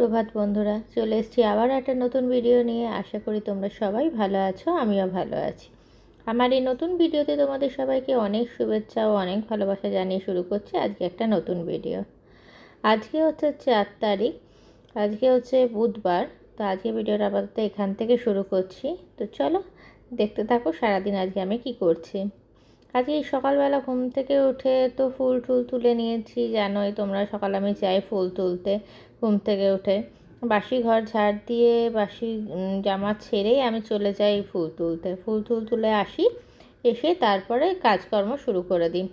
সুপ্রভাত বন্ধুরা, চলে এসেছি আবার একটা নতুন ভিডিও নিয়ে। আশা করি তোমরা সবাই ভালো আছো, আমিও ভালো আছি। আমার এই নতুন ভিডিওতে তোমাদের সবাইকে অনেক শুভেচ্ছা ও অনেক ভালোবাসা জানিয়ে শুরু করছি আজকে একটা নতুন ভিডিও আজকে হচ্ছে চার তারিখ, আজকে হচ্ছে বুধবার, তো আজকে ভিডিওটা আপাতত এখান থেকে শুরু করছি। তো চলো, দেখতে থাকো সারাদিন আজকে আমি কি করছি। আজকে সকালবেলা ঘুম থেকে উঠে তো ফুল টুল তুলে নিয়েছি, জানোই তোমরা সকালে আমি চাই ফুল তুলতে। ঘুম থেকে উঠে। বাসি ঘর ঝাড় দিয়ে বাসি জামা ছেড়েই আমি চলে যাই ফুল তুলতে। ফুল তুল তুলে আসি, এসে তারপরে কাজকর্ম শুরু করে দিই।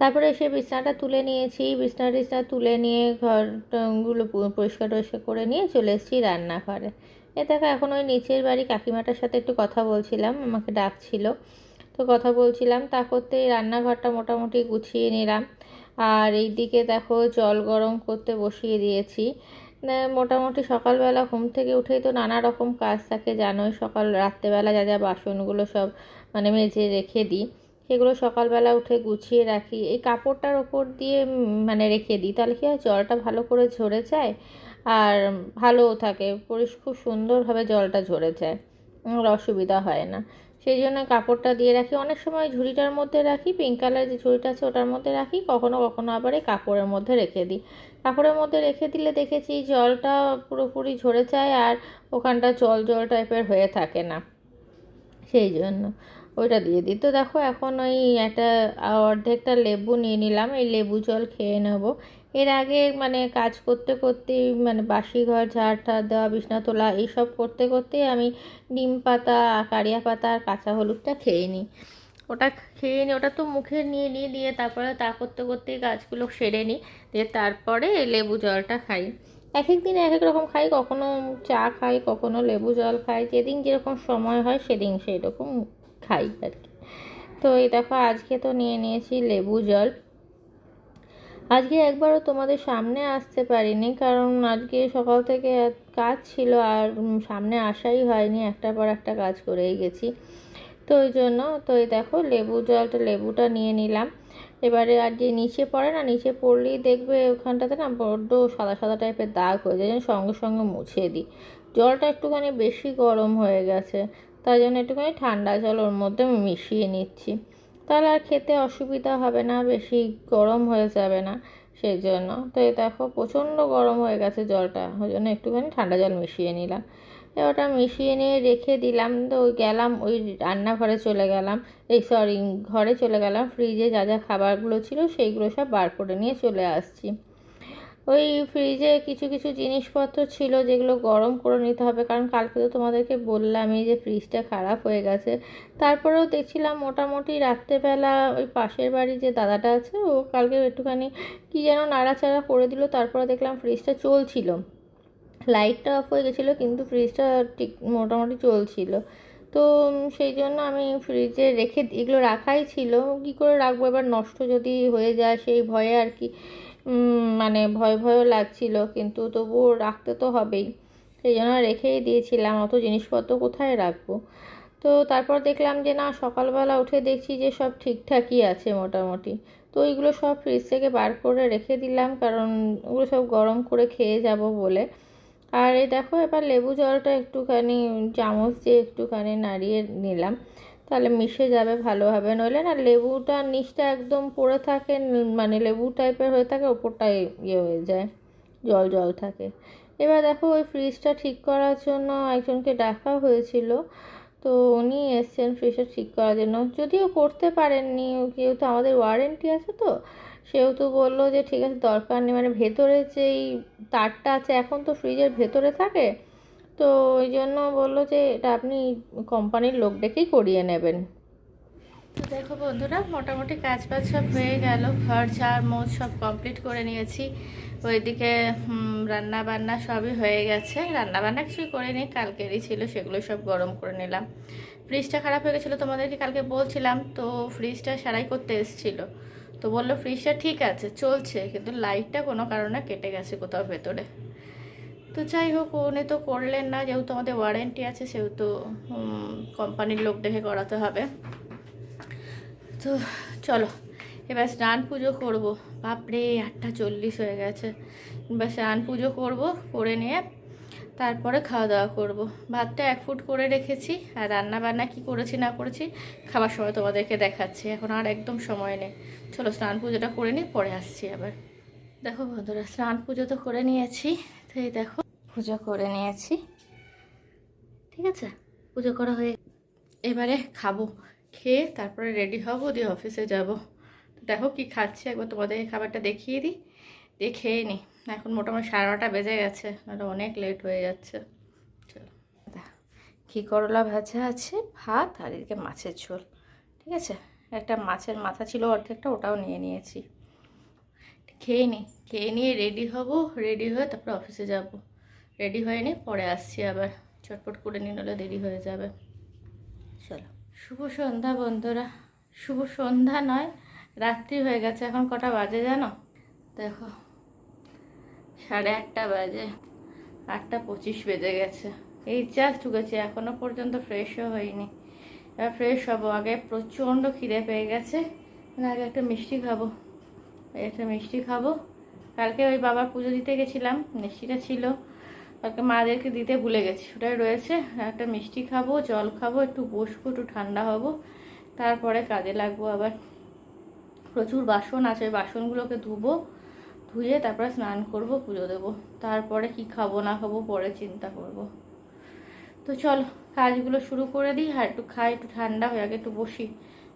তারপরে এসে বিছানাটা তুলে নিয়েছি। বিছনা টিছনা তুলে নিয়ে ঘরগুলো পরিষ্কার টরিষ্কার করে নিয়ে চলে এসেছি রান্নাঘরে। এ দেখো, এখন ওই নিচের বাড়ি কাকিমাটার সাথে একটু কথা বলছিলাম, আমাকে ডাকছিল। তো কথা বলছিলাম, তা করতে রান্নাঘরটা মোটামুটি গুছিয়ে নিলাম। আর এই দিকে দেখো জল গরম করতে বসিয়ে দিয়েছি। মোটামুটি সকালবেলা ঘুম থেকে উঠেই তো নানা রকম কাজ থাকে, জানোই সকাল, রাত্রেবেলা যা যা বাসনগুলো সব মানে মেজে রেখে দিই, সেগুলো সকালবেলা উঠে গুছিয়ে রাখি। এই কাপড়টার ওপর দিয়ে মানে রেখে দিই, তাহলে কি হয়, জলটা ভালো করে ঝরে যায় আর ভালোও থাকে। পরিষ খুব সুন্দরভাবে জলটা ঝরে যায় অসুবিধা হয় না। সেই জন্য কাপড়টা দিয়ে রাখি। অনেক সময় ঝুড়িটার মধ্যে রাখি পিঙ্ক কালার যে ঝুড়িটা আছে ওটার মধ্যে রাখি, কখনো কখনো আবার এই কাপড়ের মধ্যে রেখে দিই। কাপড়ের মধ্যে রেখে দিলে দেখেছি জলটা পুরোপুরি ঝরে যায় আর ওখানটা জল জল টাইপের হয়ে থাকে না। সেই জন্য ওইটা দিয়ে দিই। তো দেখো এখন ওই একটা অর্ধেকটা লেবু নিয়ে নিলাম, এই লেবু জল খেয়ে নেব। এর আগে মানে কাজ করতে করতে মানে বাসি ঘর, ঝাড় ঠাড় দেওয়া, বিছনা তোলা, এইসব করতে করতে আমি নিম পাতা, কারিয়া পাতা আর কাঁচা হলুদটা খেয়ে নিই। ওটা খেয়ে নিই, ওটা তো মুখে নিয়ে নিয়ে দিয়ে তারপরে তা করতে করতে গাছগুলো সেরে নিই, দিয়ে তারপরে লেবু জলটা খাই। এক এক দিন এক এক রকম খাই, কখনো চা খাই, কখনো লেবু জল খাই, যেদিন যেরকম সময় হয় সেদিন সেই রকম খাই আর কি। তো এই দেখো, আজকে তো নিয়ে নিয়েছি লেবু জল। আজকে একবারও তোমাদের সামনে আসতে পারিনি, কারণ আজকে সকাল থেকে কাজ ছিল আর সামনে আসাই হয়নি, একটার পর একটা কাজ করেই গেছি। তো ওই জন্য, তো এই দেখো লেবু জলটা, লেবুটা নিয়ে নিলাম। এবারে আর যে নিচে পড়ে না, নিচে পড়লেই দেখবে ওখানটাতে না বড্ড সাদা সাদা টাইপের দাগ হয়ে যায়, যেন সঙ্গে সঙ্গে মুছে দিই। জলটা একটুখানি বেশি গরম হয়ে গেছে, তাই জন্য একটুখানি ঠান্ডা জল ওর মধ্যে মিশিয়ে নিচ্ছি। তাহলে আর খেতে অসুবিধা হবে না, বেশি গরম হয়ে যাবে না, সেই জন্য। তো এই দেখো, প্রচণ্ড গরম হয়ে গেছে জলটা, ওই জন্য একটুখানি ঠান্ডা জল মিশিয়ে নিলাম। ওটা মিশিয়ে নিয়ে রেখে দিলাম, তো গেলাম, ওই রান্নাঘরে চলে গেলাম। এই সরি ঘরে চলে গেলাম ফ্রিজে যা যা খাবারগুলো ছিল, সেইগুলো সব বার করে নিয়ে চলে আসছি। ওই ফ্রিজে কিছু কিছু জিনিসপত্র ছিল যেগুলো গরম করে নিতে হবে। কারণ কালকে তো তোমাদেরকে বললামই যে ফ্রিজটা খারাপ হয়ে গেছে। তারপরেও দেখছিলাম মোটামুটি রাত্রেবেলা ওই পাশের বাড়ি যে দাদাটা আছে, ও কালকে একটুখানি কী যেন নাড়াচাড়া করে দিল। তারপরে দেখলাম ফ্রিজটা চলছিল। লাইটটা অফ হয়ে গেছিল, কিন্তু ফ্রিজটা ঠিক মোটামুটি চলছিল। তো সেই জন্য আমি ফ্রিজে রেখে এগুলো রাখাই ছিল। কী করে রাখব? এবার নষ্ট যদি হয়ে যায় সেই ভয়ে আর কি মানে ভয় ভয়ও লাগছিল, কিন্তু তবুও রাখতে তো হবেই। সেই জন্য রেখেই দিয়েছিলাম। অত জিনিসপত্র কোথায় রাখব? তো তারপর দেখলাম যে, না, সকালবেলা উঠে দেখছি যে, সব ঠিকঠাকই আছে মোটামুটি। তো ওইগুলো সব ফ্রিজ থেকে বার করে রেখে দিলাম, কারণ ওগুলো সব গরম করে খেয়ে যাব বলে। আর এই দেখো, এবার লেবু জলটা একটুখানি, চামচ দিয়ে একটুখানি নাড়িয়ে নিলাম। তাহলে মিশে যাবে ভালোভাবে। নইলে না, লেবুটা নিচটা একদম পড়ে থাকে মানে লেবু টাইপের হয়ে থাকে ওপরটাই ইয়ে হয়ে যায়, জল জল থাকে। এবার দেখো, ওই ফ্রিজটা ঠিক করার জন্য একজনকে ডাকা হয়েছিল। তো উনি এসছেন ফ্রিজটা ঠিক করার জন্য। যদিও করতে পারেননি যেহেতু আমাদের ওয়ারেন্টি আছে তো, সেহেতু বলল যে ঠিক আছে, দরকার নেই। মানে ভেতরে যেই তারটা আছে, এখন তো ফ্রিজের ভেতরে থাকে। তো ওই জন্য বলল যে এটা আপনি কোম্পানির লোক ডেকেই করিয়ে নেবেন। তো দেখো বন্ধুরা, মোটামুটি কাজ বাজ সব হয়ে গেল। ঘর, ঝাড় মোজ সব কমপ্লিট করে নিয়েছি। ওইদিকে রান্না বান্না সবই হয়ে গেছে। রান্না বান্না কিছুই করিনি, কালকেরই ছিল সেগুলো সব গরম করে নিলাম। ফ্রিজটা খারাপ হয়ে গেছিল, তোমাদেরকে কালকে বলছিলাম, তো ফ্রিজটা সারাই করতে এসেছিল। তো বলল ফ্রিজটা ঠিক আছে, চলছে, কিন্তু লাইটটা কোনো কারণে কেটে গেছে কোথাও ভেতরে। তো যাই হোক, উনি তো করলেন না, যেহেতু আমাদের ওয়ারেন্টি আছে, সেহেতু কোম্পানির লোক দেখে করাতে হবে। তো চলো, এবার স্নান পুজো করব। বাপরে, আটটা চল্লিশ হয়ে গেছে। এবার স্নান পুজো করব, করে নিয়ে তারপরে খাওয়া দাওয়া করব। ভাতটা এক ফুট করে রেখেছি, আর রান্না বান্না কি করেছি না করেছি, খাবার সময় তোমাদেরকে দেখাচ্ছি। এখন আর একদম সময় নেই। চলো, স্নান পুজোটা করে নিই, পরে আসছি আবার। দেখো বন্ধুরা, স্নান পুজো তো করে নিয়েছি তো এই দেখো, পুজো করে নিয়েছি। ঠিক আছে? পুজো করা হয়ে এবারে খাব। খেয়ে তারপরে রেডি হব, দিয়ে অফিসে যাব। দেখো কি খাচ্ছি, একবার তোমাদেরকে খাবারটা দেখিয়ে দিই। দিয়ে খেয়ে নিই এখন মোটামুটি সাড়ে নটা বেজে গেছে, নাহলে অনেক লেট হয়ে যাচ্ছে। চলো। ঘি করলা ভাজা আছে, ভাত, আর এদিকে মাছের ঝোল। ঠিক আছে? একটা মাছের মাথা ছিল অর্ধেকটা, ওটাও নিয়ে নিয়েছি। খেয়ে নিই খেয়ে নিয়ে রেডি হব রেডি হয়ে তারপরে অফিসে যাব। রেডি হয়ে নিই পরে আসছি আবার। চটপট করে নিয়ে নিলে দেরি হয়ে যাবে। শুভ সন্ধ্যা বন্ধুরা। শুভ সন্ধ্যা নয়, রাত্রি হয়ে গেছে। এখন কটা বাজে জানো? দেখো, সাড়ে আটটা বাজে। আটটা পঁচিশ বেজে গেছে। এই চা চুকেছি, এখনও পর্যন্ত ফ্রেশও হয়নি এবার ফ্রেশ হব। আগে প্রচণ্ড খিদে পেয়ে গেছে। মানে আগে একটা মিষ্টি খাব। একটা মিষ্টি খাব। কালকে ওই বাবার পুজো দিতে গেছিলাম। মিষ্টিটা ছিল। কালকে মাদেরকে দিতে ভুলে গেছি। ওটাই রয়েছে। একটা মিষ্টি খাব, জল খাব, একটু বসবো, একটু ঠান্ডা হব। তারপরে কাজে লাগবো আবার। প্রচুর বাসন আছে ওই বাসনগুলোকে ধুবো, ধুয়ে তারপরে স্নান করব, পুজো দেবো। তারপরে কি খাব, না খাব, পরে চিন্তা করব। তো চল, কাজগুলো শুরু করে দিই। আর একটু খাই, একটু ঠান্ডা হয়ে আগে একটু বসি।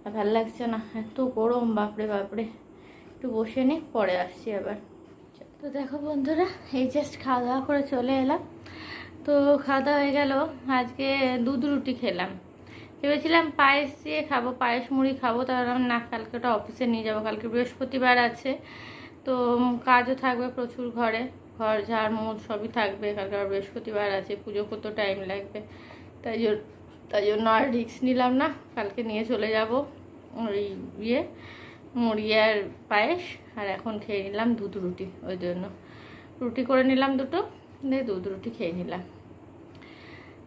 আর ভালো লাগছে না, এত গরম, বাপরে বাপরে। একটু বসে নিই পরে আসছি আবার। তো দেখো বন্ধুরা, এই জাস্ট খাওয়া দাওয়া করে চলে এলাম। তো খাওয়া দাওয়া হয়ে গেল, আজকে দুধ রুটি খেলাম। ভেবেছিলাম পায়েস দিয়ে খাব, পায়েস মুড়ি খাব, তারপর আমি না, কালকে ওটা অফিসে নিয়ে যাব, কালকে বৃহস্পতিবার আছে। তো কাজও থাকবে প্রচুর ঘরে, ঘর, ঝাড় মুখ সবই থাকবে, কালকে আবার বৃহস্পতিবার আছে, পুজো করতেও টাইম লাগবে। তাই জন্য তাই জন্য আর রিস্ক নিলাম না, কালকে নিয়ে চলে যাব, ওই ইয়ে মুড়ি আর পায়েস। আর এখন খেয়ে নিলাম দুধ রুটি, ওই জন্য। রুটি করে নিলাম দুটো, দিয়ে দুধ রুটি খেয়ে নিলাম।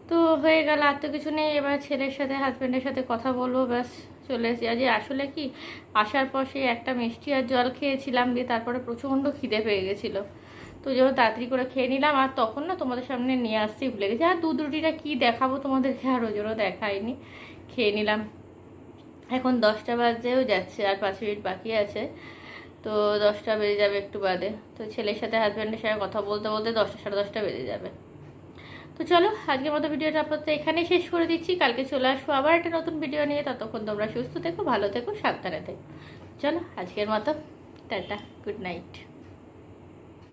তো হয়ে গেল, আর তো কিছু নেই, এবার ছেলের সাথে হাজব্যান্ডের সাথে কথা বলব, ব্যাস, চলে এসেছি। আজ আসলে কি, আসার পর সেই একটা মিষ্টি আর জল খেয়েছিলাম, দিয়ে তারপরে প্রচণ্ড খিদে পেয়ে গেছিল। তো যেন তাড়াতাড়ি করে খেয়ে নিলাম, আর তখন না তোমাদের সামনে নিয়ে আসতেই ভুলে গেছি। আর দুধ রুটিটা কী দেখাবো তোমাদেরকে, আর ওই জন্য দেখাইনি। খেয়ে নিলাম। এখন দশটা বাজেও যাচ্ছে, আর পাঁচ মিনিট বাকি আছে। তো দশটা বেজে যাবে একটু বাদে। তো ছেলের সাথে হাজব্যান্ডের সাথে কথা বলতে বলতে দশটা, সাড়ে দশটা বেজে যাবে। তো চলো, আজকের মতো ভিডিওটা আপাতত এখানেই শেষ করে দিচ্ছি। কালকে চলে আসব আবার একটা নতুন ভিডিও নিয়ে। ততক্ষণ তোমরা সুস্থ থেকো, ভালো থেকো, সাবধানে থেকো। চলো, আজকের মতো, টাটা গুড নাইট